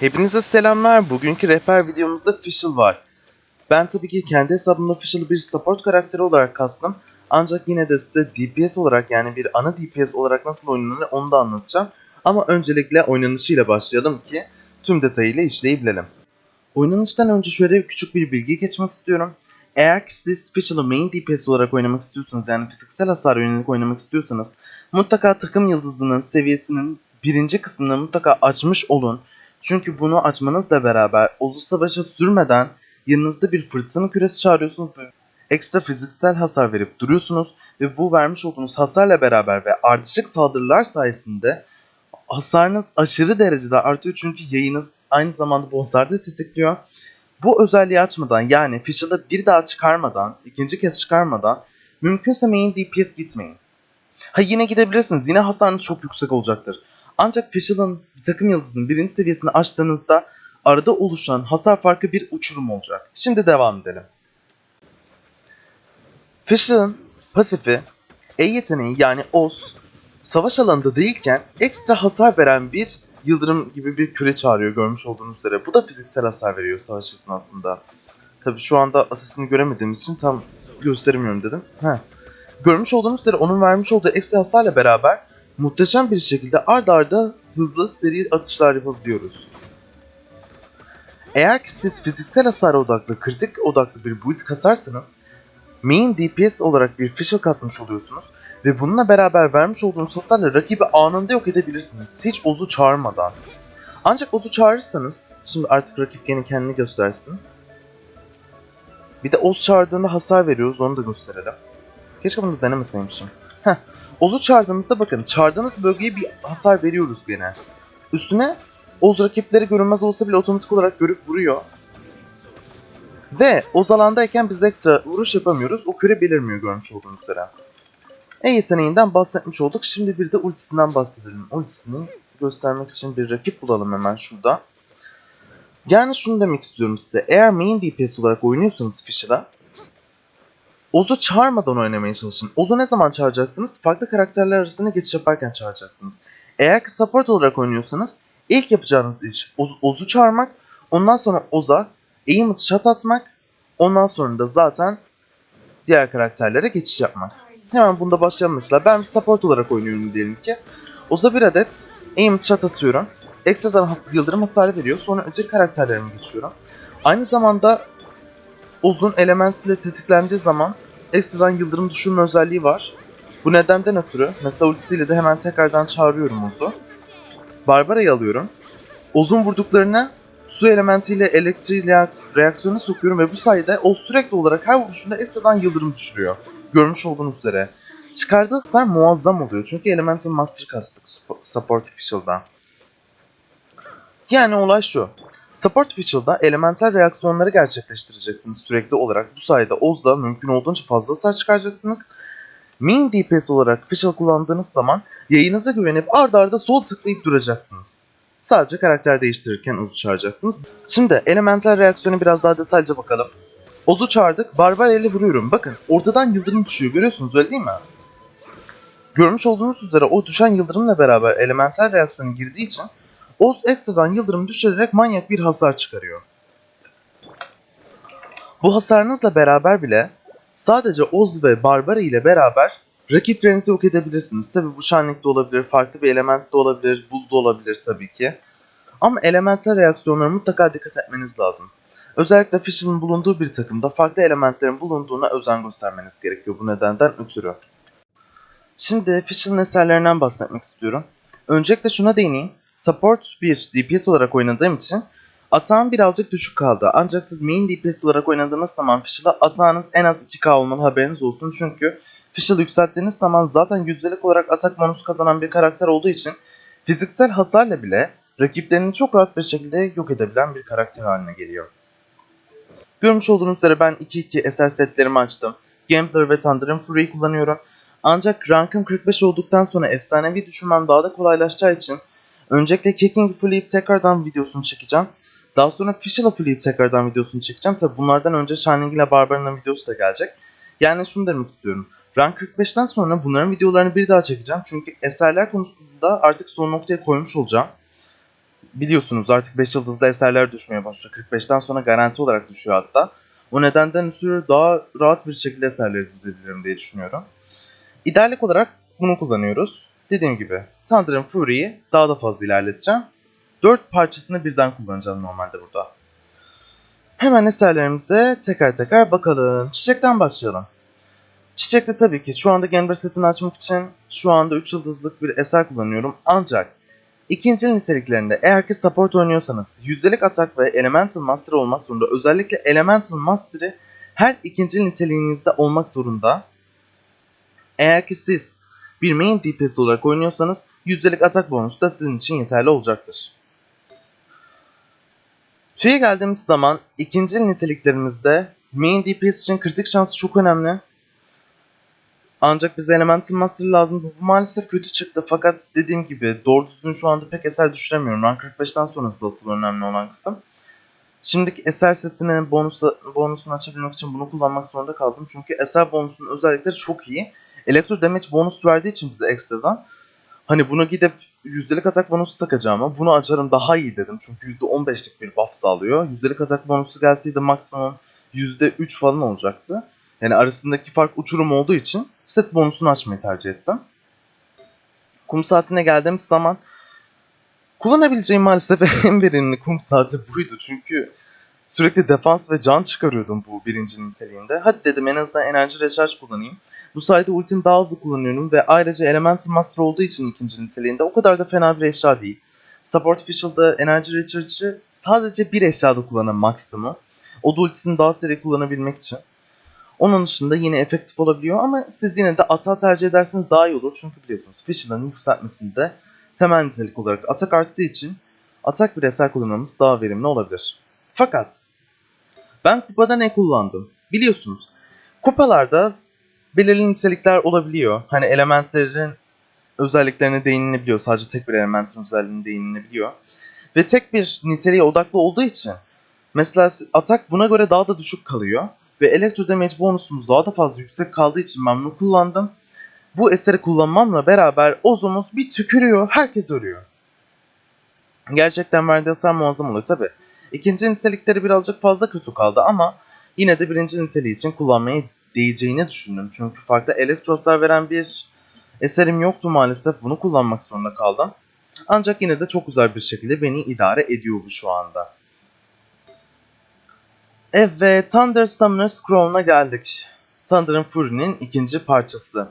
Hepinize selamlar. Bugünkü rehber videomuzda Fischl var. Ben tabii ki kendi hesabımda Fischl'ı bir support karakteri olarak kastım. Ancak yine de size DPS olarak yani bir ana DPS olarak nasıl oynanır onu da anlatacağım. Ama öncelikle oynanışıyla başlayalım ki tüm detayıyla işleyebilelim. Oynanıştan önce şöyle küçük bir bilgi geçmek istiyorum. Eğer ki siz Fischl'ı main DPS olarak oynamak istiyorsanız yani fiziksel hasar yönelik oynamak istiyorsanız mutlaka takım yıldızının seviyesinin birinci kısmını mutlaka açmış olun. Çünkü bunu açmanızla beraber Ozu Savaş'a sürmeden yanınızda bir fırtına küresi çağırıyorsunuz ve ekstra fiziksel hasar verip duruyorsunuz ve bu vermiş olduğunuz hasarla beraber ve ardışık saldırılar sayesinde hasarınız aşırı derecede artıyor çünkü yayınız aynı zamanda bu hasarı da tetikliyor. Bu özelliği açmadan yani Fischl'ı bir daha çıkarmadan, ikinci kez çıkarmadan mümkünse main DPS gitmeyin. Ha yine gidebilirsiniz. Yine hasarınız çok yüksek olacaktır. Ancak Fischl'ın bir takım yıldızının birinci seviyesini açtığınızda arada oluşan hasar farkı bir uçurum olacak. Şimdi devam edelim. Fischl'ın pasifi E yeteneği yani Oz savaş alanında değilken ekstra hasar veren bir yıldırım gibi bir küre çağırıyor görmüş olduğunuz üzere. Bu da fiziksel hasar veriyor savaş esnasında. Tabi şu anda asasını göremediğimiz için tam gösteremiyorum dedim. Heh. Görmüş olduğunuz üzere onun vermiş olduğu ekstra hasarla beraber muhteşem bir şekilde ard arda hızlı seri atışlar yapabiliyoruz. Eğer ki siz fiziksel hasara odaklı, kritik odaklı bir build kasarsanız main DPS olarak bir Fischl kasmış oluyorsunuz ve bununla beraber vermiş olduğunuz hasarla rakibi anında yok edebilirsiniz hiç Oz'u çağırmadan. Ancak Oz'u çağırırsanız, şimdi artık rakip gene kendini göstersin. Bir de Oz çağırdığında hasar veriyoruz onu da gösterelim. Keşke bunu denemeseymişim. Heh. Oz'u çağırdığınızda bakın çağırdığınız bölgeye bir hasar veriyoruz gene. Üstüne Oz rakipleri görünmez olsa bile otomatik olarak görüp vuruyor. Ve Oz alandayken biz de ekstra vuruş yapamıyoruz. O küre belirmiyor görmüş olduğunuz üzere. E yeteneğinden bahsetmiş olduk. Şimdi bir de ultisinden bahsedelim. Ultisini göstermek için bir rakip bulalım hemen şurada. Yani şunu demek istiyorum size. Eğer main DPS olarak oynuyorsanız Fischl'a Oz'u çağırmadan oynamaya çalışın. Oz'u ne zaman çağıracaksınız? Farklı karakterler arasında geçiş yaparken çağıracaksınız. Eğer ki support olarak oynuyorsanız ilk yapacağınız iş Oz- Oz'u çağırmak, ondan sonra Oz'a aim shot atmak, ondan sonra da zaten diğer karakterlere geçiş yapmak. Hemen bunda başlayalım mesela. Ben bir support olarak oynuyorum diyelim ki. Oz'a bir adet aim shot atıyorum. Ekstradan has yıldırım hasarı veriyor. Sonra öteki karakterlerime geçiyorum. Aynı zamanda Oz'un elementle tetiklendiği zaman ekstradan yıldırım düşürme özelliği var. Bu nedenden ötürü mesela ultisiyle de hemen tekrardan çağırıyorum Oz'u. Barbara'yı alıyorum. Oz'un vurduklarına su elementiyle elektriği reaks- reaksiyona sokuyorum ve bu sayede Oz sürekli olarak her vuruşunda ekstradan yıldırım düşürüyor. Görmüş olduğunuz üzere. Çıkardığı hasar muazzam oluyor çünkü Elemental Master kastık sup- Support Official'da. Yani olay şu. Support Official'da elemental reaksiyonları gerçekleştireceksiniz sürekli olarak. Bu sayede Oz'da mümkün olduğunca fazla hasar çıkaracaksınız. Main DPS olarak Fischl kullandığınız zaman yayınıza güvenip ardarda arda sol tıklayıp duracaksınız. Sadece karakter değiştirirken Oz'u çağıracaksınız. Şimdi elemental reaksiyonu biraz daha detaylıca bakalım. Oz'u çağırdık, barbar vuruyorum. Bakın ortadan yıldırım düşüyor görüyorsunuz öyle değil mi? Görmüş olduğunuz üzere o düşen yıldırımla beraber elemental reaksiyonu girdiği için Oz ekstradan yıldırım düşürerek manyak bir hasar çıkarıyor. Bu hasarınızla beraber bile sadece Oz ve Barbara ile beraber rakiplerinizi yok edebilirsiniz. Tabi bu şenlik de olabilir, farklı bir element de olabilir, buz da olabilir tabii ki. Ama elemental reaksiyonlara mutlaka dikkat etmeniz lazım. Özellikle Fischl'ın bulunduğu bir takımda farklı elementlerin bulunduğuna özen göstermeniz gerekiyor bu nedenden ötürü. Şimdi Fischl'ın eserlerinden bahsetmek istiyorum. Öncelikle şuna değineyim. Support bir DPS olarak oynadığım için atağım birazcık düşük kaldı. Ancak siz main DPS olarak oynadığınız zaman Fischl'a atağınız en az 2k olmalı haberiniz olsun. Çünkü Fischl yükselttiğiniz zaman zaten yüzdelik olarak atak bonus kazanan bir karakter olduğu için fiziksel hasarla bile rakiplerini çok rahat bir şekilde yok edebilen bir karakter haline geliyor. Görmüş olduğunuz üzere ben 2-2 eser setlerimi açtım. Gambler ve Thunder'ın Fury'yi kullanıyorum. Ancak rankım 45 olduktan sonra efsanevi düşürmem daha da kolaylaşacağı için öncelikle Kicking Flip tekrardan videosunu çekeceğim. Daha sonra Fischl Flip tekrardan videosunu çekeceğim. Tabi bunlardan önce Shining ile Barbara'nın videosu da gelecek. Yani şunu demek istiyorum. Rank 45'ten sonra bunların videolarını bir daha çekeceğim. Çünkü eserler konusunda artık son noktaya koymuş olacağım. biliyorsunuz artık 5 yıldızlı eserler düşmeye başlıyor. 45'ten sonra garanti olarak düşüyor hatta. O nedenden ötürü daha rahat bir şekilde eserleri dizebilirim diye düşünüyorum. İdeallik olarak bunu kullanıyoruz. Dediğim gibi Thunder and Fury'yi daha da fazla ilerleteceğim. 4 parçasını birden kullanacağım normalde burada. Hemen eserlerimize teker teker bakalım. Çiçekten başlayalım. Çiçekte tabii ki şu anda Gamber setini açmak için şu anda 3 yıldızlık bir eser kullanıyorum. Ancak ikinci niteliklerinde eğer ki support oynuyorsanız yüzdelik atak ve Elemental Master olmak zorunda. Özellikle Elemental Master'ı her ikinci niteliğinizde olmak zorunda. Eğer ki siz bir main DPS olarak oynuyorsanız yüzdelik atak bonusu da sizin için yeterli olacaktır. Tüye geldiğimiz zaman ikinci niteliklerimizde main DPS için kritik şansı çok önemli. Ancak bize Elemental Master lazım. Bu maalesef kötü çıktı. Fakat dediğim gibi doğru düzgün şu anda pek eser düşüremiyorum. Rank 45'ten sonrası asıl önemli olan kısım. Şimdiki eser setini bonus, bonusunu açabilmek için bunu kullanmak zorunda kaldım. Çünkü eser bonusunun özellikleri çok iyi. Elektro damage bonus verdiği için bize ekstradan. Hani bunu gidip yüzdelik atak bonusu takacağıma bunu açarım daha iyi dedim. Çünkü %15'lik bir buff sağlıyor. Yüzdelik atak bonusu gelseydi maksimum %3 falan olacaktı. Yani arasındaki fark uçurum olduğu için set bonusunu açmayı tercih ettim. Kum saatine geldiğimiz zaman kullanabileceğim maalesef en verimli kum saati buydu. Çünkü sürekli defans ve can çıkarıyordum bu birinci niteliğinde. Hadi dedim en azından enerji recharge kullanayım. Bu sayede ultim daha hızlı kullanıyorum ve ayrıca Elemental Master olduğu için ikinci niteliğinde o kadar da fena bir eşya değil. Support Official'da enerji recharge'ı sadece bir eşyada kullanan maksimum. O da ultisini daha seri kullanabilmek için. Onun dışında yine efektif olabiliyor ama siz yine de ata tercih ederseniz daha iyi olur. Çünkü biliyorsunuz Fisher'ın yükseltmesinde temel nitelik olarak atak arttığı için atak bir eser kullanmamız daha verimli olabilir. Fakat ben kupada ne kullandım? Biliyorsunuz kupalarda belirli nitelikler olabiliyor. Hani elementlerin özelliklerine değinilebiliyor. Sadece tek bir elementin özelliğine değinilebiliyor. Ve tek bir niteliğe odaklı olduğu için mesela atak buna göre daha da düşük kalıyor. Ve elektro damage bonusumuz daha da fazla yüksek kaldığı için ben bunu kullandım. Bu eseri kullanmamla beraber Ozumuz bir tükürüyor, herkes ölüyor. Gerçekten verdiği hasar muazzam oluyor tabi. İkinci nitelikleri birazcık fazla kötü kaldı ama yine de birinci niteliği için kullanmayı değeceğini düşündüm. Çünkü farklı elektro hasar veren bir eserim yoktu maalesef. Bunu kullanmak zorunda kaldım. Ancak yine de çok güzel bir şekilde beni idare ediyor bu şu anda. Evet, Thunder Summoner Scroll'una geldik. Thunder and Fury'nin ikinci parçası.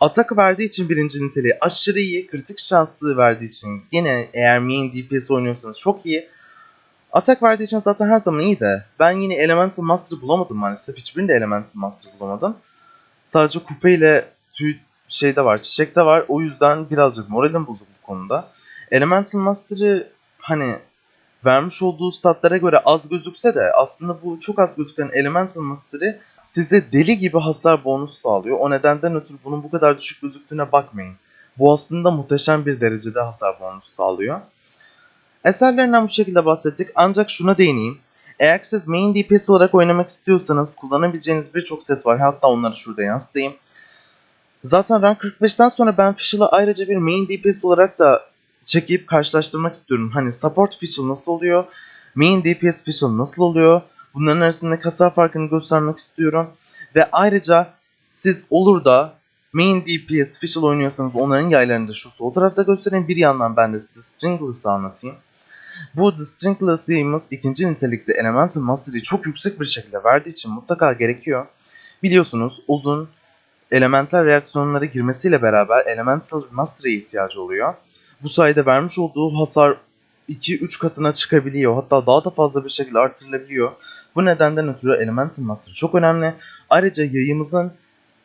Atak verdiği için birinci niteliği aşırı iyi, kritik şanslı verdiği için yine eğer main DPS oynuyorsanız çok iyi. Atak verdiği zaten her zaman iyi de ben yine Elemental Master bulamadım maalesef. Hiçbirinde Elemental Master bulamadım. Sadece kupe ile tüy şeyde var, çiçekte var. O yüzden birazcık moralim bozuk bu konuda. Elemental Master'ı hani vermiş olduğu statlara göre az gözükse de aslında bu çok az gözüken Elemental Master'ı size deli gibi hasar bonus sağlıyor. O nedenden ötürü bunun bu kadar düşük gözüktüğüne bakmayın. Bu aslında muhteşem bir derecede hasar bonus sağlıyor. Eserlerinden bu şekilde bahsettik ancak şuna değineyim. Eğer siz main DPS olarak oynamak istiyorsanız kullanabileceğiniz birçok set var. Hatta onları şurada yansıtayım. Zaten rank 45'ten sonra ben Fischl'ı ayrıca bir main DPS olarak da çekip karşılaştırmak istiyorum. Hani support Fischl nasıl oluyor? Main DPS Fischl nasıl oluyor? Bunların arasında hasar farkını göstermek istiyorum. Ve ayrıca siz olur da main DPS Fischl oynuyorsanız onların yaylarını da şu sol tarafta göstereyim. Bir yandan ben de The Stringless'ı anlatayım. Bu The Stringless'ımız ikinci nitelikte Elemental Mastery'i çok yüksek bir şekilde verdiği için mutlaka gerekiyor. Biliyorsunuz uzun elemental reaksiyonlara girmesiyle beraber Elemental Mastery'e ihtiyacı oluyor. Bu sayede vermiş olduğu hasar 2-3 katına çıkabiliyor. Hatta daha da fazla bir şekilde arttırılabiliyor. Bu nedenden ötürü Elemental Master çok önemli. Ayrıca yayımızın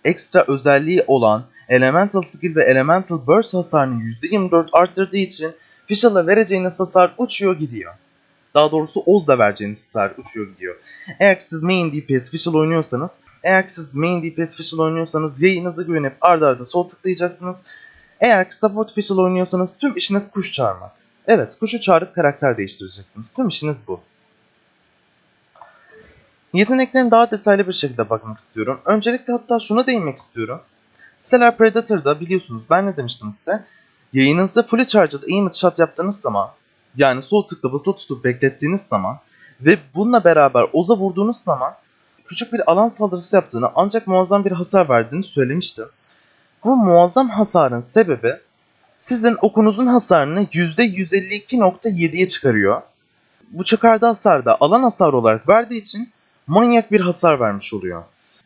ekstra özelliği olan Elemental Skill ve Elemental Burst hasarını %24 arttırdığı için Fischl'a vereceğiniz hasar uçuyor gidiyor. Daha doğrusu Oz'da vereceğiniz hasar uçuyor gidiyor. Eğer siz main DPS Fischl oynuyorsanız eğer siz main DPS Fischl oynuyorsanız yayınıza güvenip arda arda sol tıklayacaksınız. Eğer support Fischl oynuyorsanız tüm işiniz kuş çağırmak. Evet kuşu çağırıp karakter değiştireceksiniz. Tüm işiniz bu. Yeteneklerine daha detaylı bir şekilde bakmak istiyorum. Öncelikle hatta şuna değinmek istiyorum. Stellar Predator'da biliyorsunuz ben ne demiştim size? Yayınınızda fully charged aim shot yaptığınız zaman yani sol tıkla basılı tutup beklettiğiniz zaman ve bununla beraber Oz'a vurduğunuz zaman küçük bir alan saldırısı yaptığını ancak muazzam bir hasar verdiğini söylemiştim. Bu muazzam hasarın sebebi sizin okunuzun hasarını %152.7'ye çıkarıyor. Bu çıkardığı hasar da alan hasar olarak verdiği için manyak bir hasar vermiş oluyor.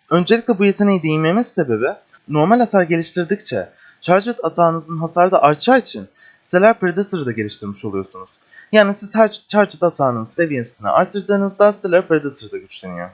Öncelikle bu yeteneği değinmemin sebebi normal atar geliştirdikçe Charged atağınızın hasarı da artacağı için Stellar Predator'ı da geliştirmiş oluyorsunuz. Yani siz her Charged atağının seviyesini arttırdığınızda Stellar Predator da güçleniyor.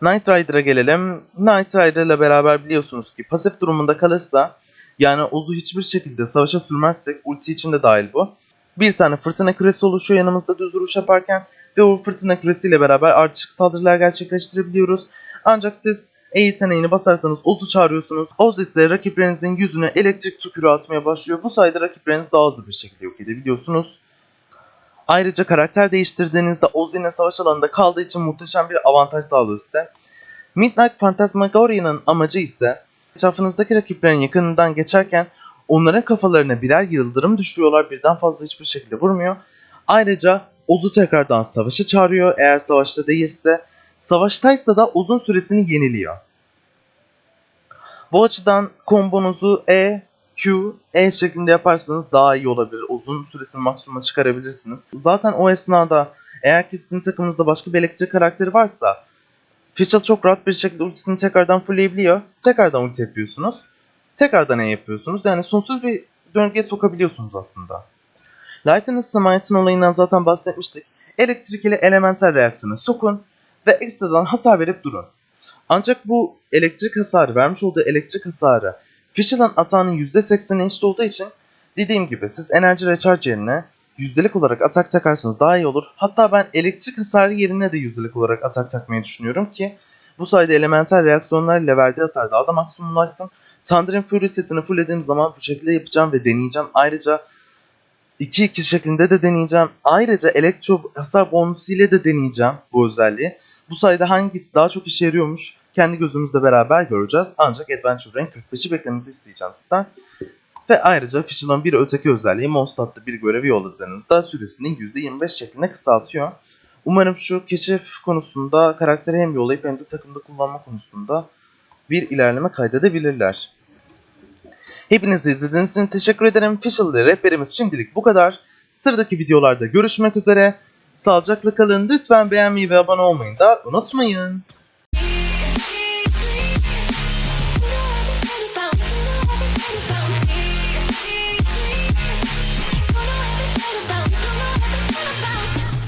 Knight Rider'a gelelim. Knight Rider ile beraber biliyorsunuz ki pasif durumunda kalırsa yani Oz'u hiçbir şekilde savaşa sürmezsek ulti için de dahil bu. Bir tane fırtına küresi oluşuyor yanımızda düz duruş yaparken ve o fırtına küresiyle beraber ardışık saldırılar gerçekleştirebiliyoruz. Ancak siz E yeteneğini basarsanız Oz'u çağırıyorsunuz. Oz ise rakiplerinizin yüzüne elektrik tükürüğü atmaya başlıyor. Bu sayede rakiplerinizi daha hızlı bir şekilde yok edebiliyorsunuz. Ayrıca karakter değiştirdiğinizde Oz yine savaş alanında kaldığı için muhteşem bir avantaj sağlıyor size. Midnight Phantasmagoria'nın amacı ise etrafınızdaki rakiplerin yakınından geçerken onların kafalarına birer yıldırım düşürüyorlar birden fazla hiçbir şekilde vurmuyor. Ayrıca Oz'u tekrardan savaşa çağırıyor eğer savaşta değilse. Savaştaysa da uzun süresini yeniliyor. Bu açıdan kombonuzu E, Q, E şeklinde yaparsanız daha iyi olabilir. Uzun süresini maksimuma çıkarabilirsiniz. Zaten o esnada eğer ki sizin takımınızda başka bir elektrik karakteri varsa Fischl çok rahat bir şekilde ultisini tekrardan fullleyebiliyor. Tekrardan ulti yapıyorsunuz. Tekrardan E yapıyorsunuz. Yani sonsuz bir döngüye sokabiliyorsunuz aslında. Lightning Smite'ın olayından zaten bahsetmiştik. Elektrik ile elemental reaksiyona sokun ve ekstradan hasar verip durun. Ancak bu elektrik hasarı, vermiş olduğu elektrik hasarı Fischl'ın atağının %80'e eşit olduğu için dediğim gibi siz enerji recharge yerine yüzdelik olarak atak takarsanız daha iyi olur. Hatta ben elektrik hasarı yerine de yüzdelik olarak atak takmayı düşünüyorum ki bu sayede elemental reaksiyonlar ile verdiği hasar daha da maksimumlaşsın. Thunder'ın Fury setini fulllediğim zaman bu şekilde yapacağım ve deneyeceğim. Ayrıca 2-2 şeklinde de deneyeceğim. Ayrıca elektro hasar bonusu ile de deneyeceğim bu özelliği. Bu sayede hangisi daha çok işe yarıyormuş kendi gözümüzle beraber göreceğiz. Ancak Adventure Rank 45'i beklemenizi isteyeceğim sizden. Ve ayrıca Fischl'ın bir öteki özelliği Mondstadt'ta bir görevi yolladığınızda süresini %25 şeklinde kısaltıyor. Umarım şu keşif konusunda karakteri hem yollayıp hem de takımda kullanma konusunda bir ilerleme kaydedebilirler. Hepiniz de izlediğiniz için teşekkür ederim. Fischl ile rehberimiz şimdilik bu kadar. Sıradaki videolarda görüşmek üzere. Sağlıcakla kalın. Lütfen beğenmeyi ve abone olmayı da unutmayın.